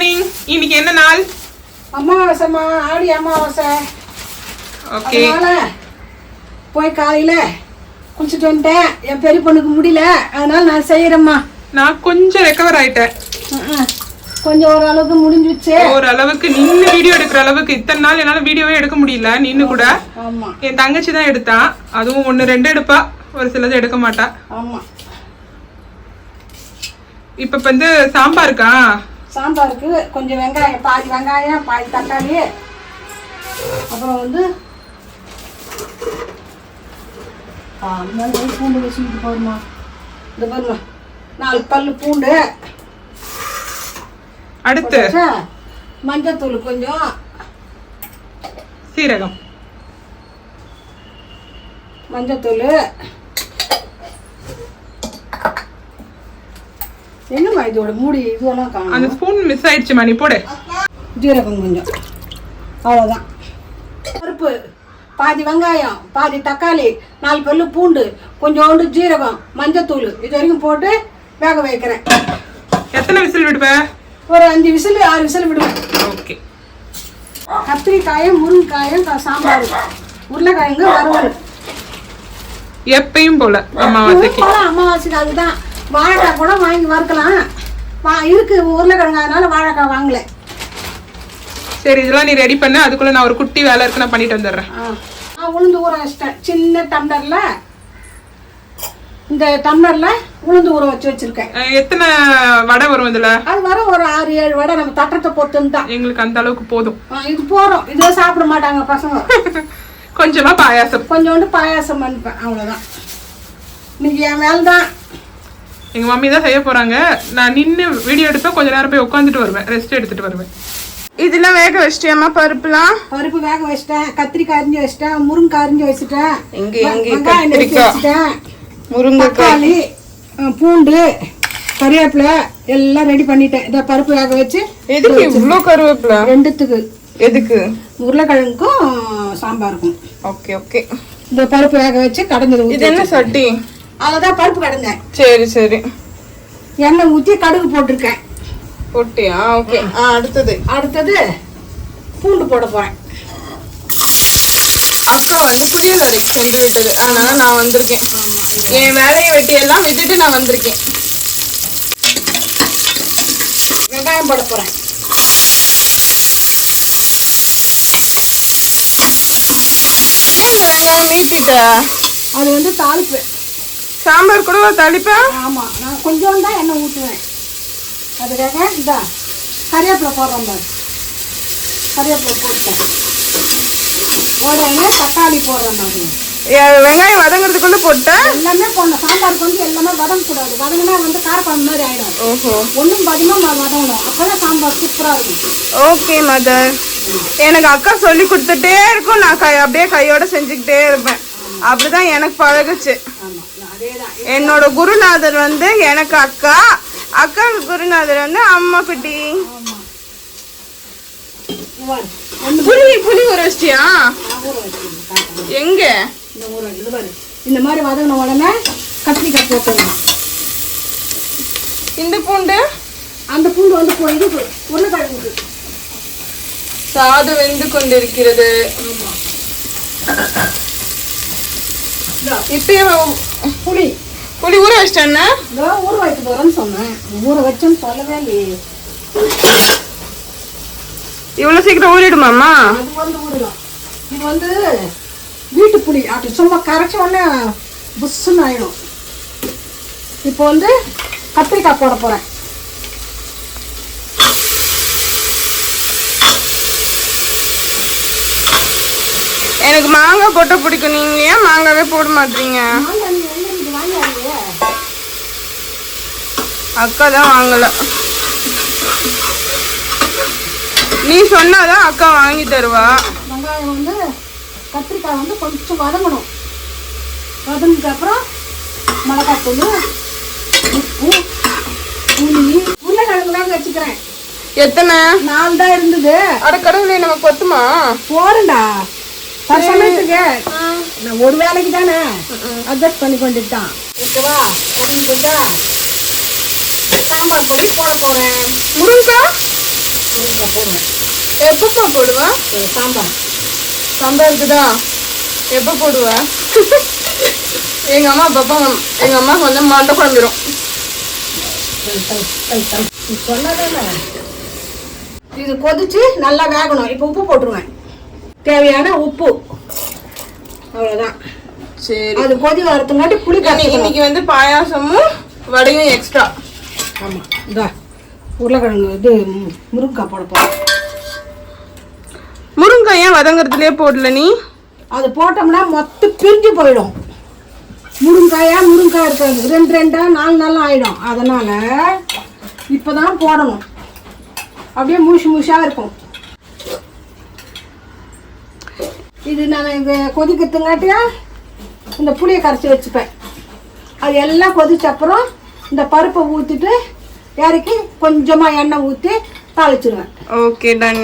Morning இன்னைக்கு என்ன நாள்? அமாவாசைம்மா ஆடி அமாவாசை. ஓகே. போய் காலையில குளிச்சுட்டு வந்துட்டேன். என் பெரிய பொண்ணுக்கு முடியல. அதனால நான் செய்யறேம்மா. நான் கொஞ்சம் ரெக்கவர் ஆயிட்டேன். கொஞ்சம் ஓரளவுக்கு முடிஞ்சிச்சு ஓரளவுக்கு நின்னு வீடியோ எடுக்கிற அளவுக்கு இத்தனை நாள் என்னால வீடியோவே எடுக்க முடியல. நின்னு கூட. ஆமா. என் தங்கச்சி தான் எடுத்தான் அதுவும் ஒன்னு ரெண்டு எடுப்பா. ஒரு சிலது எடுக்க மாட்டா. ஆமா. இப்ப இப்ப வந்து சாம்பாருக்கா சாம்பாருக்கு கொஞ்சம் வெங்காயம் பாதி வெங்காயம் பாதி தக்காளி. அப்புறம் வந்து பூண்டு வச்சுக்கிட்டு போதுமா? இந்த பாருமா நாலு பல்லு பூண்டு. அடுத்து? மஞ்சத்தூள் கொஞ்சம். சீரகம். மஞ்சத்தூள். என்னம்மா இதோட மூடி இதுவெல்லாம் காணும்? அந்த ஸ்பூன் மிஸ் ஆயிடுச்சுமா நீ போடு. ஜீரகம் கொஞ்சம். அவ்வளோதான். பருப்பு பாதி வெங்காயம் பாதி தக்காளி நாலு பல்லு பூண்டு கொஞ்சோண்டு ஜீரகம் மஞ்சத்தூள். இது வரைக்கும் போட்டு வேக வைக்கிறேன். எத்தனை விசில் விடுவ? ஒரு அஞ்சு விசில் ஆறு விசில் விடுவேன். ஓகே. கத்திரிக்காயும் முருங்கைக்காயும் சாம்பார். உருளைக்கிழங்கு வறுவல். எப்பயும் போல அமாவாசைக்கு. அமாவாசைக்கு அதுதான் வாழைக்காய் கூட வாங்கி வறுக்கலாம். வா இருக்கு உருளைக்கிழங்கு அதனால வாழைக்காய் வாங்கல. சரி இதெல்லாம் நீ ரெடி பண்ணு. அதுக்குள்ள நான் ஒரு குட்டி வேலை இருக்கு நான் பண்ணிட்டு வந்துடுறேன். ஆ. நான் உளுந்து ஊற வச்சிட்டேன். சின்ன டம்ளர்ல இந்த டம்ளர்ல உளுந்து ஊற வச்சு வச்சிருக்கேன். எத்தனை வடை வரும் இதுல? அது வர ஒரு ஆறு ஏழு வடை நம்ம தட்டத்தை பொறுத்துன்னு தான் எங்களுக்கு அந்த அளவுக்கு போதும். இது போறோம் இதெல்லாம் சாப்பிட மாட்டாங்க பசங்க. கொஞ்சமா பாயாசம். கொஞ்சோண்டு பாயாசம் பண்ணிப்பேன் அவ்வளோதான் இன்னைக்கு என் மேல தான் எங்க மம்மி தான் செய்ய போறாங்க. நான் நின்னு வீடியோ எடுப்பேன். கொஞ்ச நேரம் போய் உட்காந்துட்டு வருவேன். ரெஸ்ட் எடுத்துட்டு வருவேன். இதெல்லாம் வேக வச்சிட்டியாமா பருப்புலாம்? பருப்பு வேக வச்சிட்டேன். கத்திரிக்காய் அரிஞ்சு வச்சிட்டேன். முருங்கைக்காய் அரிஞ்சு வச்சுட்டேன். நறுக்கி கத்திரிக்காய் வச்சுட்டேன். அஹ், பூண்டு கறிவேப்பிலை எல்லாம் ரெடி பண்ணிட்டேன். இதை பருப்பு வேக வச்சு எதுக்கு இவ்ளோ கருவேப்பில? ரெண்டுத்துக்கு. எதுக்கு? உருளைக்கிழங்குக்கும் சாம்பாருக்கும். Okay okay. இந்த பருப்பு வேக வச்சு கடைஞ்சது இது என்ன சட்டி? அவ்வளோதான் பருப்பு கடைஞ்சேன் சரி சரி. எண்ணெய் ஊற்றி கடுகு போட்டிருக்கேன். போட்டியா? ஓகே. ஆ அடுத்தது. அடுத்தது பூண்டு போட போகிறேன் அக்கா வந்து புளியல் அரை சென்று விட்டது அதனால நான் வந்திருக்கேன். என் வேலையை வெட்டி எல்லாம் விட்டுட்டு நான் வந்திருக்கேன். வெங்காயம் போட போகிறேன் வெங்காயம் நீட்டிட்ட? அது வந்து தாளிப்பு. சாம்பார் கூட தளிப்பேன் ஆமாம் நான் கொஞ்சம் தான் எண்ணெய் ஊற்றுவேன் அதுக்காக இந்த கறிவேப்பிலை போடுறோம் பாரு. கறிவேப்பிலை போட்டேன். உடனே தக்காளி போடுறேன் நான் வெங்காயம் வதங்குறதுக்குள்ள போட்டேன் எல்லாமே போடணும். சாம்பாருக்கு வந்து எல்லாமே வதங்கக்கூடாது. வதங்கினா வந்து காரக்குழம்பு மாதிரி ஆகிடும் ஓஹோ. ஒன்றும் பதிகமாக வதங்கணும். அப்போ தான் சாம்பார் சூப்பராக இருக்கும். Okay mother. எனக்கு அக்கா சொல்லி கொடுத்துட்டே இருக்கும். நான் கை அப்படியே கையோட செஞ்சுக்கிட்டே இருப்பேன். அப்படிதான் எனக்கு பழகுச்சு. ஆமாம் என்னோட குருநாதர் வந்து எனக்கு அக்கா. அக்கா குருநாதர் வந்து அம்மா குட்டி. ஒன்று புளி புளி ஊற வச்சிட்டியா நான் ஊற வச்சுருக்கேன் எங்க? இந்த மாதிரி வதங்கின உடனே கத்திரிக்காய் போட்டுடணும். இந்த பூண்டு? அந்த பூண்டு வந்து இது உருளைக்கிழங்கு சாதம் வெந்து கொண்டிருக்கிறது. இப்பயே புளி. புளி ஊற வச்சிட்டேன்னா ஊற வைக்க போகிறேன்னு சொன்னேன். ஊற வச்சேன்னு சொல்லவே இல்லையே. இவ்வளவு சீக்கிரம் ஊறிடுமாமா அது வந்து ஊறிடும் இது வந்து வீட்டு புளி. அப்படி சும்மா கரைச்ச உடனே புஷ்ஷுன்னு ஆயிடும். இப்போ வந்து கத்திரிக்காய் போட போகிறேன் எனக்கு மாங்காய் போட்ட பிடிக்கும். நீங்க ஏன் மாங்காவே போட மாட்டீங்க. அக்கா தான் வாங்கல. நீ சொன்னாதான் அக்கா வாங்கி தருவா. வெங்காயம் வந்து கத்திரிக்காய் வந்து கொஞ்சம் வதங்கணும். வதங்கினதுக்கு அப்புறம் மிளகாய் தூள் உப்பு புளி உருளைக்கிழங்கு வேக வச்சுக்கிறேன். எத்தனை? நாலு தான் இருந்தது. அட கடவுளே நம்ம கொத்துமா? பத்து சமயத்துக்கு நான் ஒரு வேலைக்கு தானே அட்ஜஸ்ட் பண்ணி கொண்டுட்டு தான் ஓகேவா சாம்பார் பொடி போட போறேன். முருங்கா? முருங்கைக்காய் போடுவேன் எப்பப்பா போடுவா? இது சாம்பார். சாம்பார் இருக்குதா? எப்போ போடுவ? எங்க அம்மா அப்பப்பா எங்க அம்மாவுக்கு வந்து மண்டை குழம்பிடும் இது கொதிச்சு நல்லா வேகணும். இப்போ உப்பு போட்டுருவேன். தேவையான உப்பு. அவ்வளோதான் சரி. அது கொதி வரதுங்காட்டி புளி இன்னைக்கு வந்து பாயாசமும் வடையும் எக்ஸ்ட்ரா ஆமாம் இதா உருளைக்கிழங்கு இது முருங்கைக்காய் போட போகிறோம் ஏன் வதங்குறதுலயே போடல நீ? அது போட்டோம்னா மொத்தம் பிரிஞ்சு போயிடும். முருங்காயா முருங்காய் இருக்காது ரெண்டு ரெண்டா நாலு நாள் ஆயிடும். அதனால இப்பதான் போடணும். அப்படியே முழுசு முழுசா இருக்கும். இது நான் இது கொதிக்கிறதுங்காட்டியா இந்த புளியை கரைச்சி வச்சுப்பேன். அது எல்லாம் கொதிச்ச அப்புறம் இந்த பருப்பை ஊற்றிட்டு இறக்கி கொஞ்சமாக எண்ணெய் ஊற்றி தாளிச்சிருவேன். ஓகே டன்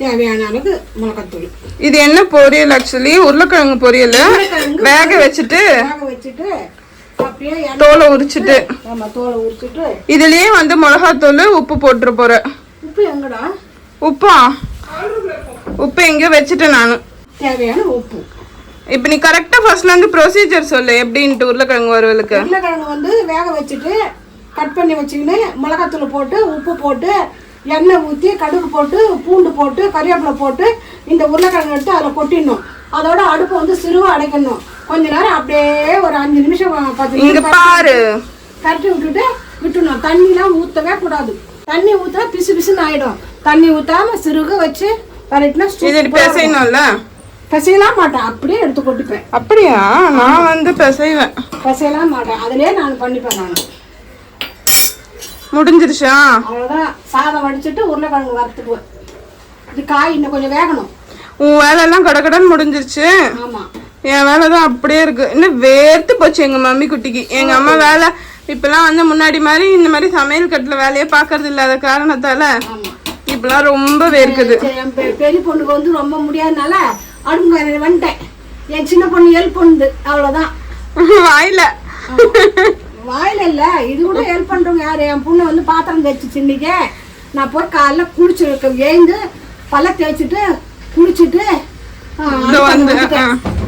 தேவையான அளவுக்கு மிளகாத்தூள் இது என்ன பொரியல் ஆக்சுவலி உருளைக்கிழங்கு பொரியல். வேக வச்சுட்டு வேக வச்சுட்டு தோலை உரிச்சிட்டு. ஆமா தோலை உரிச்சிட்டு. இதுலயே வந்து மிளகாத்தூள் உப்பு போட்டுற போற உப்பு எங்கடா? உப்பா? உப்பு எங்கேயோ வச்சுட்டேன் நானு. தேவையான உப்பு. இப்போ நீ கரெக்டா ஃபர்ஸ்ட்ல இருந்து ப்ரொசீஜர் சொல்லு. எப்படின்ட்டு உருளைக்கிழங்கு வறுவலுக்கு. உருளைக்கிழங்கு வந்து வேக வச்சுட்டு கட் பண்ணி வச்சுக்கின்னு மிளகாத்தூள் போட்டு உப்பு போட்டு எண்ணெய் ஊற்றி கடுகு போட்டு பூண்டு போட்டு கறிவேப்பிலை போட்டு இந்த உருளைக்கிழங்கு எடுத்து அதில் கொட்டிடணும். அதோட அடுப்பை வந்து சிறுவா அடைக்கணும். கொஞ்ச நேரம் அப்படியே ஒரு அஞ்சு நிமிஷம் பத்து பாரு. கரட்டி விட்டுட்டு விட்டுணும் தண்ணிலாம் ஊற்றவே கூடாது. தண்ணி ஊற்றா பிசு பிசுன்னு ஆயிடும். தண்ணி ஊற்றாம சிறுக வச்சு பிசையணும்ல பிசையலாம் மாட்டேன் அப்படியே எடுத்து கொட்டிப்பேன். அப்படியா? நான் வந்து பிசைவேன். பிசையலாம் மாட்டேன். அதுலயே நான் பண்ணிப்பேன் நான். முடிஞ்சிருச்சா? அவ்வளோதான் சாதம் வடிச்சிட்டு உருளைக்கிழங்கு வறுத்துக்குவேன். இது காய் இன்னும் கொஞ்சம் வேகணும். உன் வேலையெல்லாம் கடகடன்னு முடிஞ்சிருச்சு. ஆமாம் என் வேலை தான் அப்படியே இருக்கு. இன்னும் வேர்த்து போச்சு எங்க மம்மி குட்டிக்கு. எங்க அம்மா வேலை இப்பெல்லாம் வந்து முன்னாடி மாதிரி இந்த மாதிரி சமையல் கட்டுல வேலையே பாக்குறது இல்லாத காரணத்தால இப்பெல்லாம் ரொம்ப வேர்க்குது. பெரிய பொண்ணுக்கு வந்து ரொம்ப முடியாதனால அடுப்பு வந்துட்டேன். என் சின்ன பொண்ணு ஹெல்ப் பண்ணுது அவ்வளோதான் வாயில. வாயில இல்ல இது கூட ஹெல்ப் பண்றவங்க யாரு? என் பொண்ணு வந்து பாத்திரம் தேய்ச்சிச்சு இன்னைக்கு. நான் போய் காலைல குளிச்சு எழுந்து பல்ல தேய்ச்சிட்டு குளிச்சுட்டு.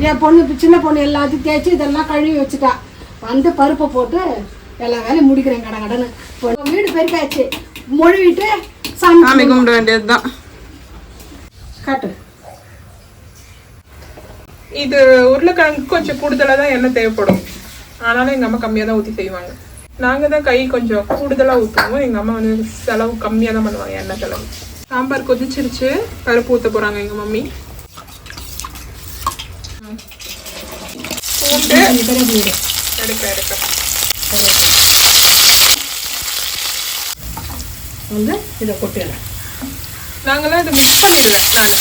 என் பொண்ணு சின்ன பொண்ணு எல்லாத்தையும் தேய்ச்சி இதெல்லாம் கழுவி வச்சுட்டா. வந்து பருப்பை போட்டு எல்லா வேலையும் முடிக்கிறேன் கட கடன்னு. வீடு பெருக்காச்சு மொழிவிட்டு சாமி கும்பிட வேண்டியதுதான். காட்டு. இது உருளைக்கிழங்கு கொஞ்சம் கூடுதலா தான் எண்ணெய் தேவைப்படும். ஆனாலும் எங்க அம்மா கம்மியா தான் ஊத்தி செய்வாங்க. நாங்க தான் கை கொஞ்சம் கூடுதலா ஊத்துவோம். எங்க அம்மா வந்து செலவு கம்மியா தான் பண்ணுவாங்க எண்ணெய் செலவு. சாம்பார் கொதிச்சிருச்சு. பருப்பு ஊத்த போறாங்க எங்க மம்மி. பூண்டு எடுக்க எடுக்க. வந்து இதை கொட்டிடுறேன் நாங்களாம் இதை மிக்ஸ் பண்ணிடல நான்.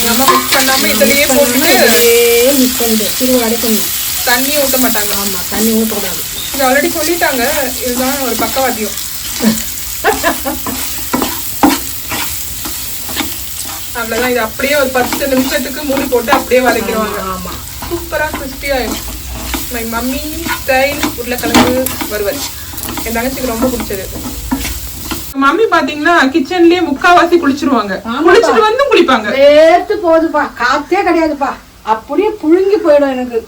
எங்க அம்மா மிக்ஸ் பண்ணாம இதுலயே போட்டுட்டு அப்படியே மிக்ஸ் பண்ணிட்டு திரும்ப அடைக்கணும் தண்ணி ஊத்த மாட்டாங்க. ஆமாம் தண்ணி ஊற்றக்கூடாது இது ஆல்ரெடி சொல்லிட்டாங்க. இதுதான் ஒரு பக்கவாத்தியம். அவ்வளவுதான். இது அப்படியே ஒரு பத்து நிமிஷத்துக்கு மூடி போட்டு அப்படியே வதக்கிடுவாங்க. ஆமாம் சூப்பரா கிறிஸ்பி ஆயிடும். மை மம்மி ஸ்டைல் உருளைக்கிழங்கு வறுவல். என் தங்கச்சிக்கு ரொம்ப பிடிச்சது. மம்மி பாத்தீங்கன்னா கிச்சன்லயே முக்காவாசி குளிச்சிருவாங்க. குளிச்சுட்டு வந்து குளிப்பாங்க. வேர்த்து போகுதுப்பா காத்தே கிடையாதுப்பா. அப்படியே புழுங்கி போயிடும் எனக்கு.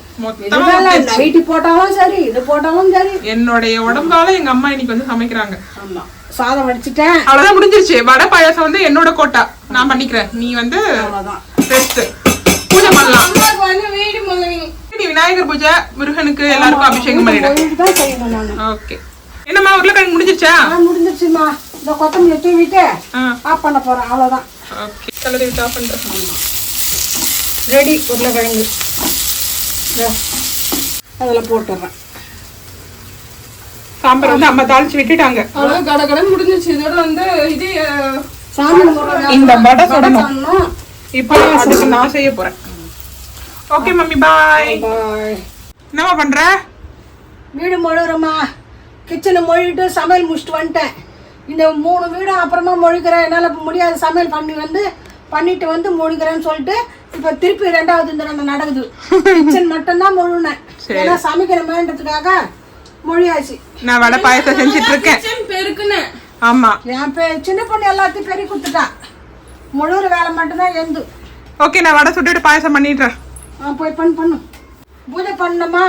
நைட்டு போட்டாலும் சரி இது போட்டாலும் சரி. என்னுடைய உடம்பால எங்க அம்மா இன்னைக்கு வந்து சமைக்கிறாங்க. ஆமா. சாதம் வடிச்சிட்டேன். அவ்வளவுதான் முடிஞ்சிருச்சு. வடை பாயாசம் வந்து என்னோட கோட்டா. நான் பண்ணிக்கிறேன். நீ வந்து ரெஸ்ட் பூஜை பண்ணலாம். நீ விநாயகர் பூஜை முருகனுக்கு எல்லாருக்கும் அபிஷேகம் பண்ணிடு. ஓகே. என்னம்மா உருளைக்கிழங்கு முடிஞ்சிருச்சா? முடிஞ்சிருச்சுமா. இந்த கொத்தமல்லி தூவிட்டு ஆ. ஆஃப் பண்ண போறேன். அவ்வளவுதான். ஓகே கலரி விட்டு ஆஃப் பண்றேன் ரெடி உருளைக்கிழங்கு. இதோ, அதில் போட்டுடுறேன் சாம்பார் வந்து அம்மா தாளிச்சு விட்டுட்டாங்க. அவ்வளவு கடகடன் முடிஞ்சிச்சு இதோட வந்து இது சாமி. இந்த வடை சுடணும். இப்போ அதுக்கு நான் செய்ய போறேன். ஓகே மம்மி பாய் பாய் என்னம்மா பண்ற? வீடு மொழுகிறோமா கிச்சனை மொழிட்டு சமையல் முடிச்சுட்டு வந்துட்டேன். இந்த மூணு வீடும் அப்புறமா மொழிக்கிறேன் என்னால் இப்போ முடியாது சமையல் பண்ணி வந்து பண்ணிட்டு வந்து மொழிக்கிறேன்னு சொல்லிட்டு இப்போ திருப்பி ரெண்டாவது இந்த ரெண்டு நடக்குது. கிச்சன் மட்டும்தான் மொழுனேன் ஏன்னா சமைக்கிறமேன்றதுக்காக மொழியாச்சு. நான் வடை பாயாசம் செஞ்சுட்டு இருக்கேன் கிச்சன் பெருக்குன்னு. ஆமா. என் பே சின்ன பொண்ணு எல்லாத்தையும் பெரிய கொடுத்துட்டா. முழுகிற வேலை மட்டும்தான் எந்து. ஓகே நான் வடை சுட்டுட்டு பாயசம் பண்ணிடுறேன். ஆ போய் பண்ணு பண்ணு. பூஜை பண்ணணுமா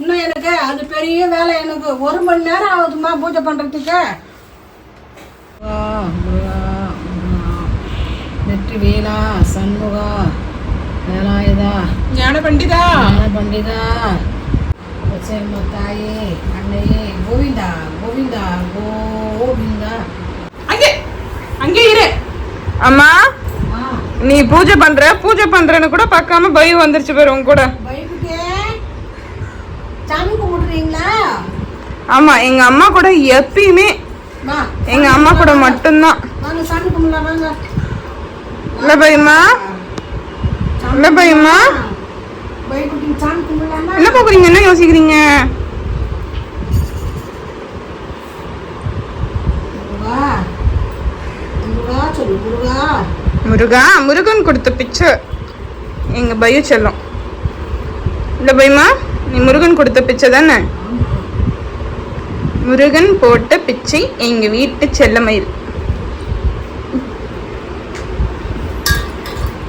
இன்னும் எனக்கு அது பெரிய வேலை எனக்கு. ஒரு மணி நேரம் ஆகுதுமா பூஜை பண்ணுறதுக்கு நெற்றி வேலா சண்முகா வேலாயுதா. ஞான பண்டிதா ஞான பண்டிதா சேம தாயே அன்னையே. கோவிந்தா கோவிந்தா கோவிந்தா. அங்கே அங்கே இரு. அம்மா நீ பூஜை பண்ற பூஜை பண்றேன்னு கூட பார்க்காம பயம் வந்துருச்சு பேர் உங்க கூட. சாமி கும்பிடுறீங்களா? ஆமா எங்க அம்மா கூட எப்பயுமே வா. எங்க அம்மா கூட மட்டும்தான். இல்ல பயமா இல்ல பயமா என்ன பாக்குறீங்க? என்ன யோசிக்கிறீங்க? முருகா முருகன் கொடுத்த பிச்சை. எங்க பய செல்லம். இல்ல பயமா நீ முருகன் கொடுத்த பிச்சை தானே? முருகன் போட்ட பிச்சை எங்க வீட்டு செல்லமயில்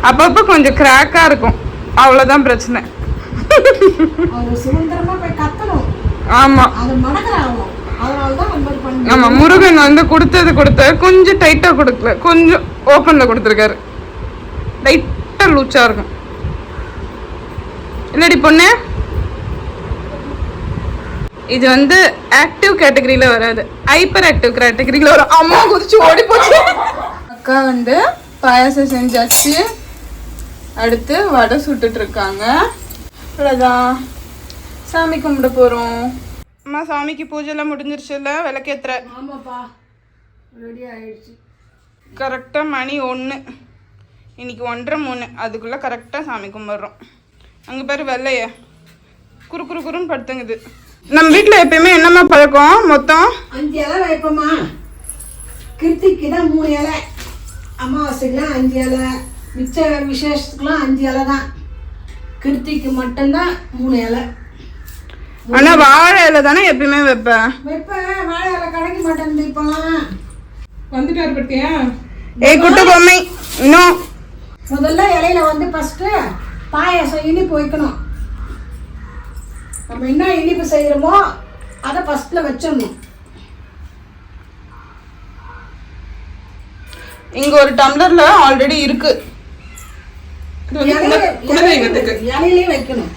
அப்பப்ப கொஞ்சம் கிராக்கா இருக்கும். அவ்வளவுதான் பிரச்சனை. அவர் சுதந்திரமா போய் கத்தணும். ஆமா. அது மடக்கிறாகும் அதனால தான் அந்த மாதிரி பண்ணி ஆமா முருகன் வந்து கொடுத்தது கொடுத்த கொஞ்சம் டைட்டா கொடுக்கல. கொஞ்சம் ஓப்பன்ல கொடுத்துருக்காரு. லைட்டா லூச்சா இருக்கும். இல்லடி பொண்ணு? இது வந்து ஆக்டிவ் கேட்டகரியில வராது. ஹைப்பர் ஆக்டிவ் கேட்டகரியில வரும். அம்மா குதிச்சு ஓடி போச்சு. அக்கா வந்து பாயாசம் செஞ்சாச்சு. அடுத்து வடை சுட்டுட்டு இருக்காங்க அவ்வளோதான் சாமி கும்பிட போறோம். அம்மா சாமிக்கு பூஜை எல்லாம் முடிஞ்சிருச்சுல்ல விளக்கேத்துற ஆமாப்பா. ரெடி ஆயிடுச்சு. கரெக்டாக மணி ஒன்று இன்னைக்கு ஒன்றரை மூணு. அதுக்குள்ளே கரெக்டாக சாமி கும்பிட்றோம். அங்கே பேர் வெள்ளைய. குறு குறு குறுன்னு படுத்துங்குது. நம்ம வீட்டில் எப்பயுமே என்னம்மா பழக்கம்? மொத்தம்? அஞ்சு இலை வைப்போமா கிருத்திக்கு தான் மூணு இலை. அமாவாசைக்கெலாம் அஞ்சு இலை. மிச்ச விசேஷத்துக்குலாம் அஞ்சு இலை தான். கிருத்திக்கு மட்டும்தான் மூணு இலை. ஆனால் வாழை இலை தானே எப்பயுமே வைப்பேன் வைப்பேன். வாழை இலை கிடைக்க மாட்டேங்குது இப்போலாம். வந்துட்டாரு பத்தியா? ஏய் குட்டு பொம்மை. இன்னும்? முதல்ல இலையில வந்து ஃபஸ்ட்டு பாயாசம் இனிப்பு வைக்கணும். நம்ம என்ன இனிப்பு செய்கிறோமோ அதை ஃபஸ்ட்டில் வச்சிடணும். இங்கே ஒரு டம்ளரில் ஆல்ரெடி இருக்கு. இலையிலையும் வைக்கணும்.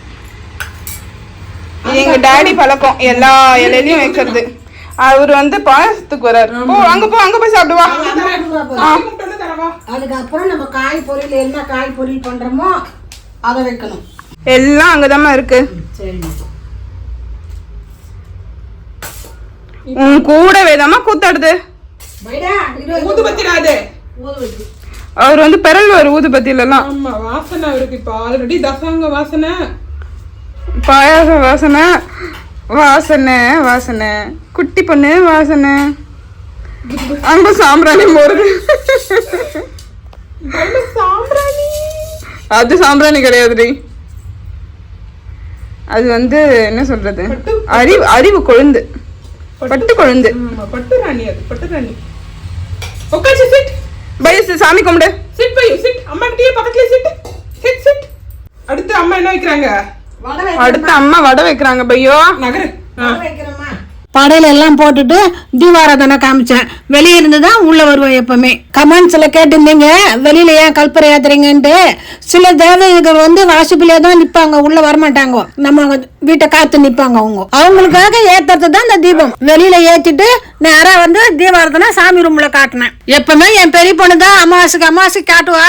இது எங்க டாடி பழக்கம். எல்லா இலையிலயும் வைக்கிறது. அவர் வந்து பாயசத்துக்கு வராரு. போ அங்க போ அங்க போய் சாப்பிடுவா. அதுக்கப்புறம் நம்ம காய் பொரியல் என்ன காய் பொரியல் பண்ணுறோமோ அதை வைக்கணும். எல்லாம் அங்கதாம்மா இருக்கு. சரிங்க உன் கூட வேதாமா கூத்தாடுது? வைடா இது ஊது பத்திராது ஊது வச்சு அவர் வந்து பெரல்வார் ஊதுபத்தியில எல்லாம் ஆமா வாசனை அவருக்கு இப்ப ஆல்ரெடி தசாங்க வாசனை. பாயாச வாசனை வாசனை வாசனை. குட்டி பொண்ணு வாசனை. அங்க சாம்பிராணி போறது சாம்பிராணி. அது சாம்பிராணி கிடையாதுடி அது வந்து என்ன சொல்றது? அறிவு அறிவு கொழுந்து. பட்டு கொழுந்து. பட்டு ராணி அது பட்டு ராணி. உட்காந்து சிட் பயசு சாமி கும்பிடு. சிட் பை சிட் அம்மா கிட்டயே பக்கத்துல சிட் சிட் சிட் அடுத்து அம்மா என்ன வைக்கிறாங்க? வடை அடுத்து அம்மா வடை வைக்கிறாங்க பையோ. நகரு. படையில எல்லாம் போட்டுட்டு தீபாராதனை காமிச்சேன். வெளியே இருந்து தான் உள்ள வருவேன் எப்பவுமே. கமெண்ட்ஸ்ல கேட்டிருந்தீங்க வெளியில ஏன் கல்பரை ஏத்துறீங்கன்ட்டு. சில தேவதைகள் வந்து வாசிப்பிலே தான் நிப்பாங்க உள்ள வரமாட்டாங்க. நம்ம வீட்டை காத்து நிற்பாங்க அவங்க. அவங்களுக்காக ஏத்துறது தான் இந்த தீபம். வெளியில ஏத்திட்டு நேரா வந்து தீபாராதனை சாமி ரூம்ல காட்டினேன். எப்பவுமே என் பெரிய பொண்ணு தான் அமாவாசைக்கு அமாவாசைக்கு காட்டுவா.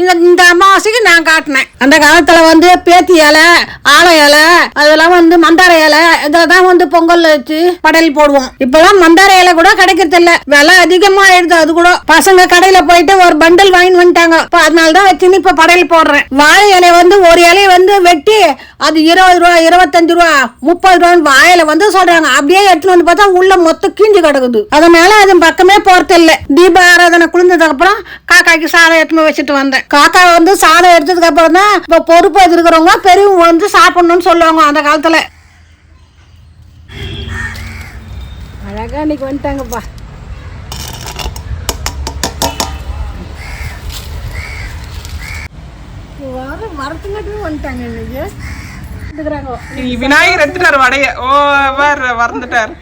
இந்த இந்த அமாவாசைக்கு நான் காட்டினேன். அந்த காலத்துல வந்து பேத்தி இலை ஆலை இலை அதெல்லாம் வந்து மந்தார இலை இதில் தான் வந்து பொங்கல் வச்சு படையல் போடுவோம். இப்பெல்லாம் மந்தார இலை கூட கிடைக்கிறது இல்ல. விலை அதிகமா ஆயிடுது அது கூட. பசங்க கடையில போயிட்டு ஒரு பண்டல் வாங்கி வந்துட்டாங்க. இப்ப அதனால தான் வச்சுன்னு இப்ப படையல் போடுறேன். வாழை இலை வந்து ஒரு இலையை வந்து வெட்டி அது இருபது ரூபா இருபது இருபத்தஞ்சு ரூபா முப்பது ரூபான்னு வாயில வந்து சொல்றாங்க. அப்படியே எடுத்துன்னு வந்து பார்த்தா உள்ள மொத்தம் கீஞ்சு கிடக்குது. அதனால அது பக்கமே போறதில்ல தீப ஆராதனை குளிர்ந்ததுக்கு அப்புறம் காக்காய்க்கு சாதம் எடுத்துன்னு வச்சுட்டு வந்தேன். காக்கா வந்து சாதம் எடுத்ததுக்கு அப்புறம் தான் இப்போ பொறுப்பு இருக்கிறவங்க பெரியவங்க வந்து சாப்பிடணும்னு சொல்லுவாங்க அந்த காலத்துல. அழகா இன்னைக்கு வந்துட்டாங்கப்பா. வர வந்துட்டாங்க இன்னைக்கு. விநாயகர் எடுத்துட்டாரு வடைய. ஓ வர் வந்துட்டார்